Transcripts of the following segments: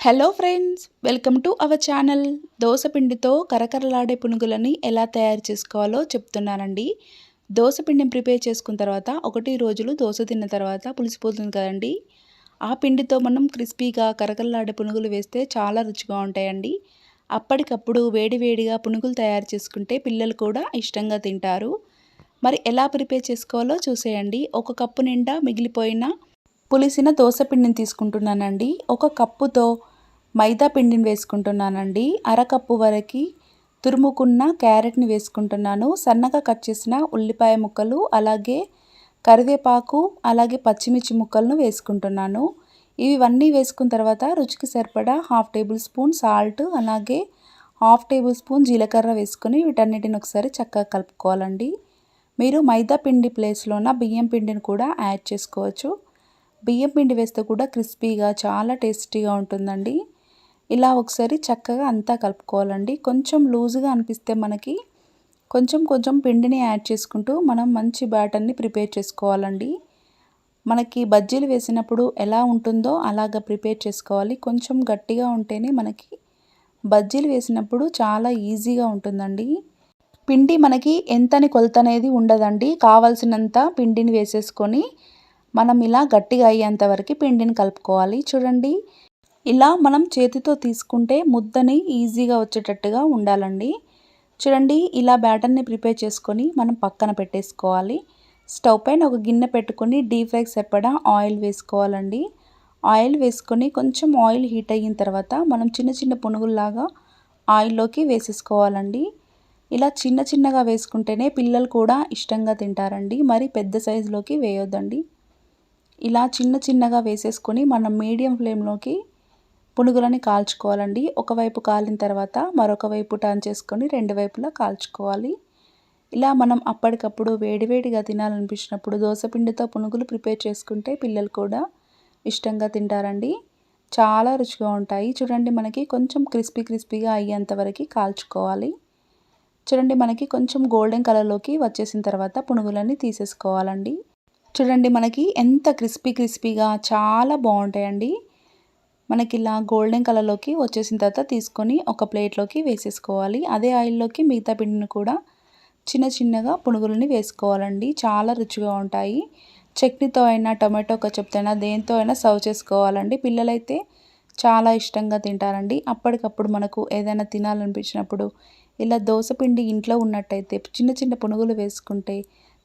Hello friends welcome to our channel dosa పిండితో కరకరలాడే పునుగులని ఎలా తయారు చేసుకోవాలో చెప్తున్నానండి. దోసపిండిని ప్రిపేర్ చేసుకున్న తర్వాత ఒకటి రోజులు దోశ తిన్న తర్వాత పులిసిపోతుంది కదండి. ఆ పిండితో మనం క్రిస్పీగా కరకరలాడే పునుగులు వేస్తే చాలా రుచిగా ఉంటాయండి. అప్పటికప్పుడు వేడివేడిగా పునుగులు తయారు చేసుకుంటే పిల్లలు కూడా ఇష్టంగా తింటారు. మరి ఎలా ప్రిపేర్ చేసుకోవాలో చూసేయండి. ఒక కప్పు నిండా మిగిలిపోయిన పులిసిన దోసపిండిని తీసుకుంటున్నానండి. ఒక కప్పుతో మైదా పిండిని వేసుకుంటున్నానండి. అరకప్పు వరకు తురుముకున్న క్యారెట్ని వేసుకుంటున్నాను. సన్నగా కట్ చేసిన ఉల్లిపాయ ముక్కలు అలాగే కరివేపాకు అలాగే పచ్చిమిర్చి ముక్కలను వేసుకుంటున్నాను. ఇవన్నీ వేసుకున్న తర్వాత రుచికి సరిపడా హాఫ్ టేబుల్ స్పూన్ సాల్ట్ అలాగే హాఫ్ టేబుల్ స్పూన్ జీలకర్ర వేసుకొని వీటన్నిటిని ఒకసారి చక్కగా కలుపుకోవాలండి. మీరు మైదా పిండి ప్లేస్లోన బియ్యం పిండిని కూడా యాడ్ చేసుకోవచ్చు. బియ్యం పిండి వేస్తే కూడా క్రిస్పీగా చాలా టేస్టీగా ఉంటుందండి. ఇలా ఒకసారి చక్కగా అంతా కలుపుకోవాలండి. కొంచెం లూజుగా అనిపిస్తే మనకి కొంచెం కొంచెం పిండిని యాడ్ చేసుకుంటూ మనం మంచి బ్యాటర్ని ప్రిపేర్ చేసుకోవాలండి. మనకి బజ్జీలు వేసినప్పుడు ఎలా ఉంటుందో అలాగ ప్రిపేర్ చేసుకోవాలి. కొంచెం గట్టిగా ఉంటేనే మనకి బజ్జీలు వేసినప్పుడు చాలా ఈజీగా ఉంటుందండి. పిండి మనకి ఎంతని కొలత అనేది ఉండదండి. కావాల్సినంత పిండిని వేసేసుకొని మనం ఇలా గట్టిగా అయ్యేంత వరకు పిండిని కలుపుకోవాలి. చూడండి ఇలా మనం చేతితో తీసుకుంటే ముద్దని ఈజీగా వచ్చేటట్టుగా ఉండాలండి. చూడండి ఇలా బ్యాటర్ని ప్రిపేర్ చేసుకొని మనం పక్కన పెట్టేసుకోవాలి. స్టవ్ పైన ఒక గిన్నె పెట్టుకొని డీప్ ఫ్రై సరిపడా ఆయిల్ వేసుకోవాలండి. ఆయిల్ వేసుకొని కొంచెం ఆయిల్ హీట్ అయిన తర్వాత మనం చిన్న చిన్న పునుగుల్లాగా ఆయిల్లోకి వేసేసుకోవాలండి. ఇలా చిన్న చిన్నగా వేసుకుంటేనే పిల్లలు కూడా ఇష్టంగా తింటారండి. మరి పెద్ద సైజులోకి వేయొద్దండి. ఇలా చిన్న చిన్నగా వేసేసుకొని మనం మీడియం ఫ్లేమ్లోకి పునుగులని కాల్చుకోవాలండి. ఒకవైపు కాలిన తర్వాత మరొక వైపు టర్న్ చేసుకొని రెండు వైపులా కాల్చుకోవాలి. ఇలా మనం అప్పటికప్పుడు వేడివేడిగా తినాలనిపించినప్పుడు దోశపిండితో పునుగులు ప్రిపేర్ చేసుకుంటే పిల్లలు కూడా ఇష్టంగా తింటారండి. చాలా రుచిగా ఉంటాయి. చూడండి మనకి కొంచెం క్రిస్పీ క్రిస్పీగా అయ్యేంత వరకు కాల్చుకోవాలి. చూడండి మనకి కొంచెం గోల్డెన్ కలర్లోకి వచ్చేసిన తర్వాత పునుగులన్నీ తీసేసుకోవాలండి. చూడండి మనకి ఎంత క్రిస్పీ క్రిస్పీగా చాలా బాగుంటాయండి. మనకి ఇలా గోల్డెన్ కలర్లోకి వచ్చేసిన తర్వాత తీసుకొని ఒక ప్లేట్లోకి వేసేసుకోవాలి. అదే ఆయిల్లోకి మిగతా పిండిని కూడా చిన్న చిన్నగా పునుగులని వేసుకోవాలండి. చాలా రుచిగా ఉంటాయి. చట్నీతో అయినా టొమాటో కచప్తో అయినా దేంతో అయినా సర్వ్ చేసుకోవాలండి. పిల్లలైతే చాలా ఇష్టంగా తింటారండి. అప్పటికప్పుడు మనకు ఏదైనా తినాలనిపించినప్పుడు ఇలా దోశపిండి ఇంట్లో ఉన్నట్టయితే చిన్న చిన్న పునుగులు వేసుకుంటే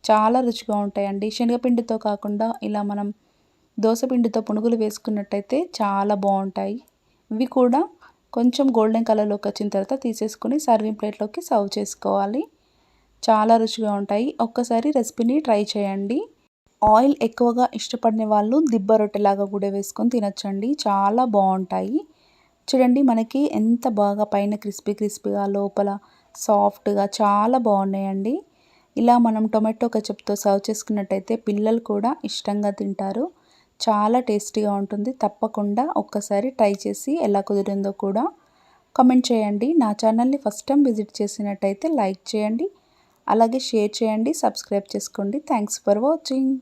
చాలా రుచిగా ఉంటాయండి. శనగపిండితో కాకుండా ఇలా మనం దోసపిండితో పునుగులు వేసుకున్నట్టయితే చాలా బాగుంటాయి. ఇవి కూడా కొంచెం గోల్డెన్ కలర్లోకి వచ్చిన తర్వాత తీసేసుకొని సర్వింగ్ ప్లేట్లోకి సర్వ్ చేసుకోవాలి. చాలా రుచిగా ఉంటాయి. ఒక్కసారి రెసిపీని ట్రై చేయండి. ఆయిల్ ఎక్కువగా ఇష్టపడిన వాళ్ళు దిబ్బ రొట్టెలాగా కూడా వేసుకొని తినచ్చండి. చాలా బాగుంటాయి. చూడండి మనకి ఎంత బాగా పైన క్రిస్పీ క్రిస్పీగా లోపల సాఫ్ట్గా చాలా బాగున్నాయండి. ఇలా మనం టొమాటో కచప్తో సర్వ్ చేసుకున్నట్టయితే పిల్లలు కూడా ఇష్టంగా తింటారు. చాలా టేస్టీగా ఉంటుంది. తప్పకుండా ఒక్కసారి ట్రై చేసి ఎలా కుదిరిందో కూడా కమెంట్ చేయండి. నా ఛానల్ని ఫస్ట్ టైం విజిట్ చేసినట్టయితే లైక్ చేయండి. అలాగే షేర్ చేయండి సబ్స్క్రైబ్ చేసుకోండి. Thanks for watching.